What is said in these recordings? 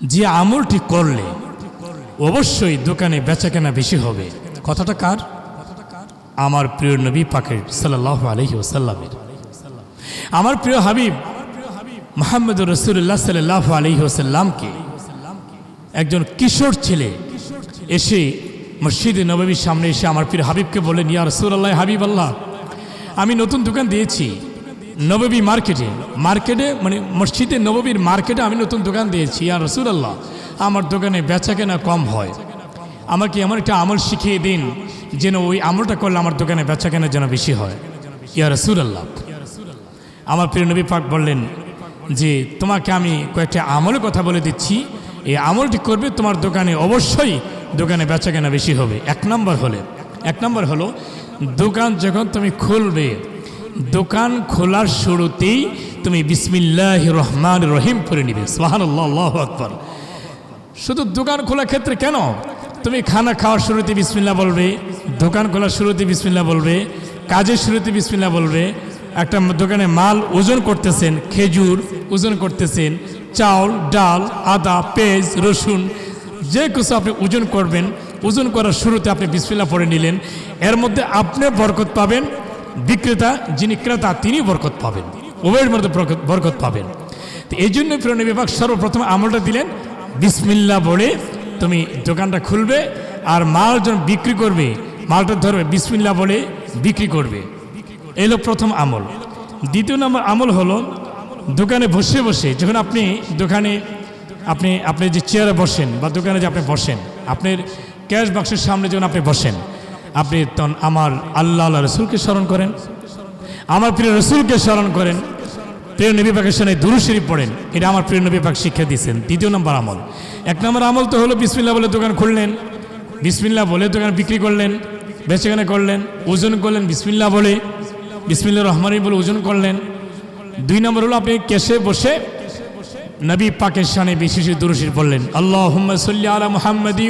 যে আমলটি করলে অবশ্যই দোকানে বেচা কেনা বেশি হবে। কথাটা কার? আমার প্রিয় নবী পাকের সাল্লাহ আলহি ওসাল্লামের আমার প্রিয় হাবিব মোহাম্মদ রসুল্লাহ সাল্লাহ আলহি ওসাল্লামকে একজন কিশোর ছেলে এসে মসজিদে নবীর সামনে এসে আমার প্রিয় হাবিবকে বলেন ইয়া রসুল্লাহ হাবিব আল্লাহ আমি নতুন দোকান দিয়েছি। নববী মার্কেটে মার্কেটে মানে মসজিদে নববীর মার্কেটে আমি নতুন দোকান দিয়েছি। ইয়া রসুল্লাহ আমার দোকানে বেচা কেনা কম হয়। আমাকে এমন একটা আমল শিখিয়ে দিন যেন ওই আমলটা করলে আমার দোকানে বেচা কেনা যেন বেশি হয়? ইয়া রসুল্লাহ আমার প্রিয় নবী পাক বললেন যে, তোমাকে আমি কয়েকটা আমলের কথা বলে দিচ্ছি। এই আমলটি করবে তোমার দোকানে অবশ্যই দোকানে বেচা কেনা বেশি হবে। এক নম্বর হলে, এক নম্বর হলো, দোকান যখন তুমি খুলবে দোকান খোলার শুরুতেই তুমি বিসমিল্লাহ রহমান রহিম করে নিবে। সোহান আল্লাহ আকবর। শুধু দোকান খোলার ক্ষেত্রে কেন? তুমি খানা খাওয়ার শুরুতে বিসমিল্লা বলবে, দোকান খোলার শুরুতে বিসমিল্লা বলবে, কাজের শুরুতে বিসমিল্লা বলবে, একটা দোকানে মাল ওজন করতেছেন, খেজুর ওজন করতেছেন, চাউল, ডাল, আদা, পেঁয়াজ, রসুন, যে কিছু আপনি ওজন করবেন, ওজন করার শুরুতে আপনি বিসমিল্লা পড়ে নিলেন। এর মধ্যে আপনি বরকত পাবেন বিক্রেতা, যিনি ক্রেতা তিনি বরকত পাবেন। উভয়ের মধ্যে বরকত- পাবেন। তো এই জন্য প্রিয় বিভাগ সর্বপ্রথম আমলটা দিলেন বিসমিল্লা বলে তুমি দোকানটা খুলবে আর মাল যখন বিক্রি করবে, মালটা ধরবে বিসমিল্লা বলে বিক্রি করবে। এলো প্রথম আমল। দ্বিতীয় নম্বর আমল হলো, দোকানে বসে বসে যখন আপনি দোকানে, আপনি আপনি যে চেয়ারে বসেন বা দোকানে যে আপনি বসেন, আপনার ক্যাশ বাক্সের সামনে যখন আপনি বসেন আপনি তখন আমার আল্লাহ আল্লাহ রসুলকে স্মরণ করেন। আমার প্রিয় রসুলকে স্মরণ করেন। প্রিয় নবী পাকের সামনে দুরু শরীফ পড়েন। এটা আমার প্রিয় নবী পাক শিক্ষা দিয়েছেন। দ্বিতীয় নম্বর আমল। এক নম্বর আমল তো হলো বিসমিল্লা বলে দোকান খুললেন। বিসমিল্লা বলে দোকান বিক্রি করলেন বেচেখানে করলেন, ওজন করলেন বিসমিল্লা বলে বিসমিল্লা রহমানি বলে ওজন করলেন। দুই নম্বর হলো আপনি কেসে বসে নবী পাকের শানে বিশেষ দুরুশির বললেন আল্লাহ সাল্লি আলা মুহাম্মদ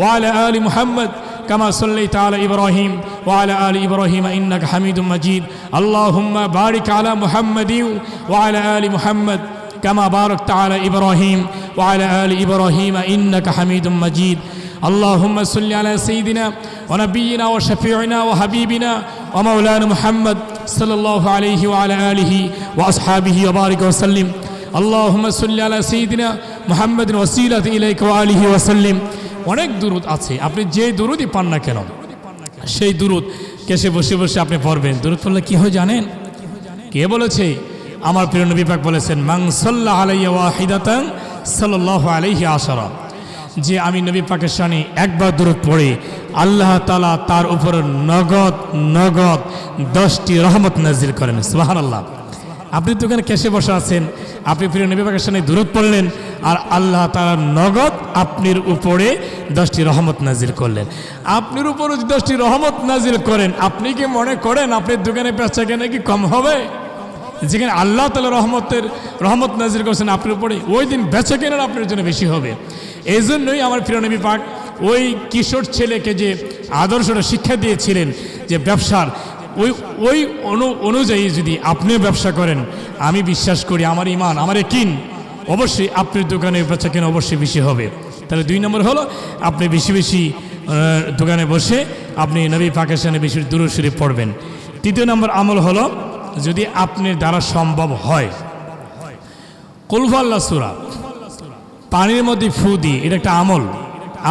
ওয়ালা আলী মুহাম্মদ। كما صليت على إبراهيم وعلى آل إبراهيم إنك حميد مجيد. اللهم بارك على محمد وعلى آل محمد كما باركت على إبراهيم وعلى آل إبراهيم إنك حميد مجيد. اللهم صل على سيدنا ونبينا وشفيعنا وحبيبنا ومولانا محمد صلى الله عليه وعلى آله وأصحابه وبارك وسلم. اللهم صل على سيدنا محمد وسيلة إليك وآله وسلم. অনেক দুরুদ আছে। আপনি যে দুরুদই পান না কেন? সেই দুরুদ কেসে বসে বসে আপনি পড়বেন। দুরুদ পড়লে কি হয় জানেন? কে বলেছে? আমার প্রিয় নবী পাক বলেছেন মাং সাল্লাহ আলাইয়া ওয়াহিদাতান সাল্লাল্লাহু আলাইহি আশারা। যে আমি নবী পাকের সামনে একবার দূরত পড়ে, আল্লাহ তালা তার উপর নগদ নগদ দশটি রহমত নাজিল করেন। সুবাহান আল্লাহ আপনি তো এখানে কেসে বসে আছেন। আপনি প্রিয় নবী পাকের সামনে দূরত পড়লেন আর আল্লাহ তালা নগদ আপনার উপরে দশটি রহমত নাজির করলেন। আপনার উপরে দশটি রহমত নাজির করেন, আপনি কি মনে করেন আপনার দোকানে বেচা কেনা কি কম হবে? যেখানে আল্লাহ তালা রহমতের, রহমত নাজির করছেন আপনার উপরে, ওই দিন বেচা কেনার আপনার জন্য বেশি হবে। এই জন্যই আমার প্রিয় নবী পাক, ওই কিশোর ছেলেকে যে আদর্শটা শিক্ষা দিয়েছিলেন যে ব্যবসার ওই ওই অনু, অনুযায়ী যদি আপনিও ব্যবসা করেন, আমি বিশ্বাস করি আমার ইমান আমার কিন অবশ্যই আপনার দোকানে বেচা কেনা অবশ্যই বেশি হবে। তাহলে দুই নম্বর হলো, আপনি বেশি বেশি দোকানে বসে আপনি নবী পাকের সামনে বেশি দূর শরীফ পড়বেন। তৃতীয় নম্বর আমল হলো, যদি আপনার দ্বারা সম্ভব হয়। কুলফাল্লা সুরা। পানির মধ্যে ফু দিয়ে এটা একটা আমল।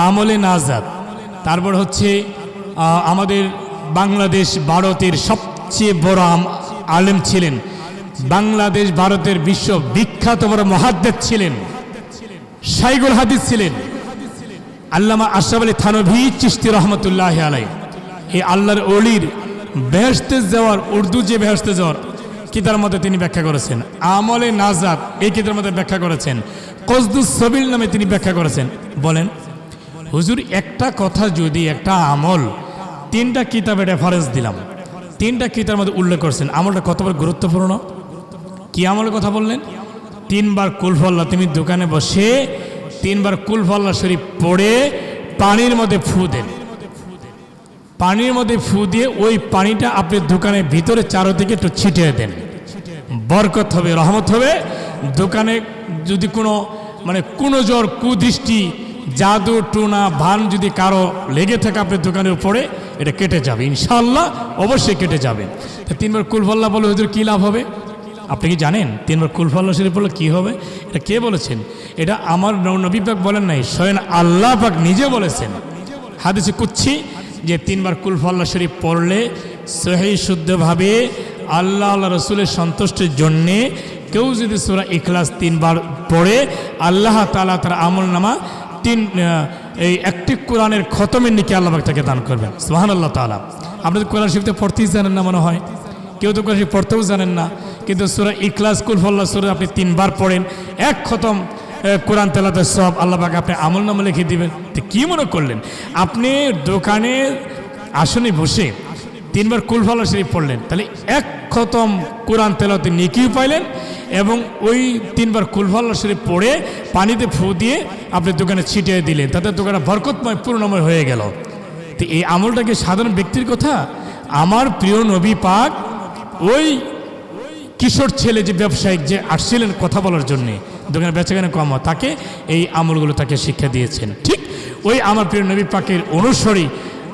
আমলে নাজাদ তারপর হচ্ছে আমাদের বাংলাদেশ ভারতের সবচেয়ে বড় আলেম ছিলেন। বাংলাদেশ ভারতের বিশ্ব বিখ্যাত বড় মহাদ্দেব ছিলেন। সাইগুল হাদিস ছিলেন। আল্লামা আশরাফ আলী থানভি চিস্তি রহমতুল্লাহ আলাই এই আল্লাহর অলির বেহেস্তে যাওয়ার, উর্দু যে বেহেস্তে যাওয়ার কিতার মধ্যে তিনি ব্যাখ্যা করেছেন। আমলে নাজাদ এই কিতার মধ্যে ব্যাখ্যা করেছেন। কসদুস সবিল নামে তিনি ব্যাখ্যা করেছেন। বলেন, হুজুর, একটা কথা যদি, একটা আমল তিনটা কিতাবে রেফারেন্স দিলাম। তিনটা কিতার মধ্যে উল্লেখ করছেন। আমলটা কতবার গুরুত্বপূর্ণ? কি আমলের কথা বললেন? তিনবার কুলফল্লা তুমি দোকানে বসে তিনবার কুলফল্লা শরীফ পড়ে পানির মধ্যে ফু দেন। পানির মধ্যে ফু দিয়ে ওই পানিটা আপনি দোকানের ভিতরে চারোদিকে একটু ছিটিয়ে দেন। বরকত হবে, রহমত হবে। দোকানে যদি কোনো মানে কোনো জ্বর কুদৃষ্টি, জাদু, টুনা, ভান যদি কারও লেগে থাকে আপনার দোকানের উপরে এটা কেটে যাবে ইনশাল্লাহ অবশ্যই কেটে যাবে। তিনবার কুলফল্লা বলে, হুজুর, কী লাভ হবে? আপনি কি জানেন? তিনবার কুলফল্লা শরীফ বলে কী হবে? এটা কে বলেছেন? এটা আমার নবী পাক বলেন নাই, স্বয়ং আল্লাহ পাক নিজে বলেছেন। হাদিসে কুচ্ছি যে তিনবার কুলফল্লা শরীফ পড়লে সহি শুদ্ধভাবে আল্লাহ আল্লাহ রসুলের সন্তুষ্টির জন্যে কেউ যদি সুরা ইখলাস তিনবার পড়ে, আল্লাহ তালা তার আমল নামা তিন এই একটি কোরআনের খতমের নিকে আল্লাহ তাকে দান করবেন। সোহান আল্লাহ তালা আপনি তো কোরআন শরীফতে পড়তেই জানেন না মনে হয়। কেউ তো কোরআন শরীফ পড়তেও জানেন না। কিন্তু সুরা ইখলাস কুলফল্লা সুরা আপনি তিনবার পড়েন। এক খতম কোরআন তেলাতে সব আল্লাহ পাক আপনি আমল নামা লিখে দিবেন। তো কী মনে করলেন? আপনি দোকানে আসনে বসে তিনবার কুলফল্লা শরীফ পড়লেন। তাহলে এক খতম কোরআন তেলাতে নিকিও পাইলেন এবং ওই তিনবার কুলফল্লা শরীফ পড়ে পানিতে ফু দিয়ে আপনি দোকানে ছিটিয়ে দিলেন। তাতে দোকানে বরকতময়, পূর্ণময় হয়ে গেল। তো এই আমলটা কি সাধারণ ব্যক্তির কথা? আমার প্রিয় নবী পাক, ওই কিশোর ছেলে যে ব্যবসায়িক, যে আসছিলেন কথা বলার জন্যে, দোকানে বেচাকেনা কম, তাকে এই আমলগুলো তাকে শিক্ষা দিয়েছেন। ঠিক ওই আমার প্রিয় নবী পাকের অনুসরী,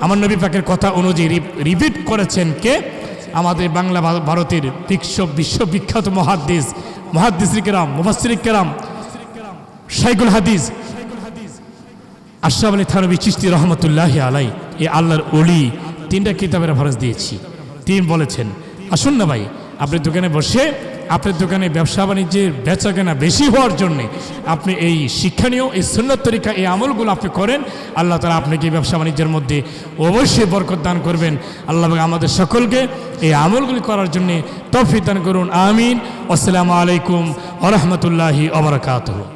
আমার নবী পাকের কথা অনুযায়ী রিপিট করেছেন কে? আমাদের বাংলা ভারতের বিশ্ব বিশ্ববিখ্যাত মহাদ্দিস, মহাদ্দিসির কেরাম সাইকুল হাদিস, আশরাফ আলী থানবী চিস্তি রহমতুল্লাহ আলাই এ আল্লাহর অলি তিনটা কিতাবের ভরস দিয়েছি। তিনি বলেছেন। আসুন না ভাই, আপনি দোকানে বসে আপনার দোকানে ব্যবসা বাণিজ্যের বেচা কেনা বেশি হওয়ার জন্য আপনি এই শিক্ষণীয় এই সুন্নত তরিকা, এই আমলগুলো আপনি করেন, আল্লাহ তালা আপনাকে ব্যবসা বাণিজ্যের মধ্যে অবশ্যই বরকত দান করবেন। আল্লাহ আমাদের সকলকে এই আমলগুলি করার জন্যে তফি দান করুন, আমিন। আসসালামু আলাইকুম আরহামতুল্লাহি ওবরাকাতুহ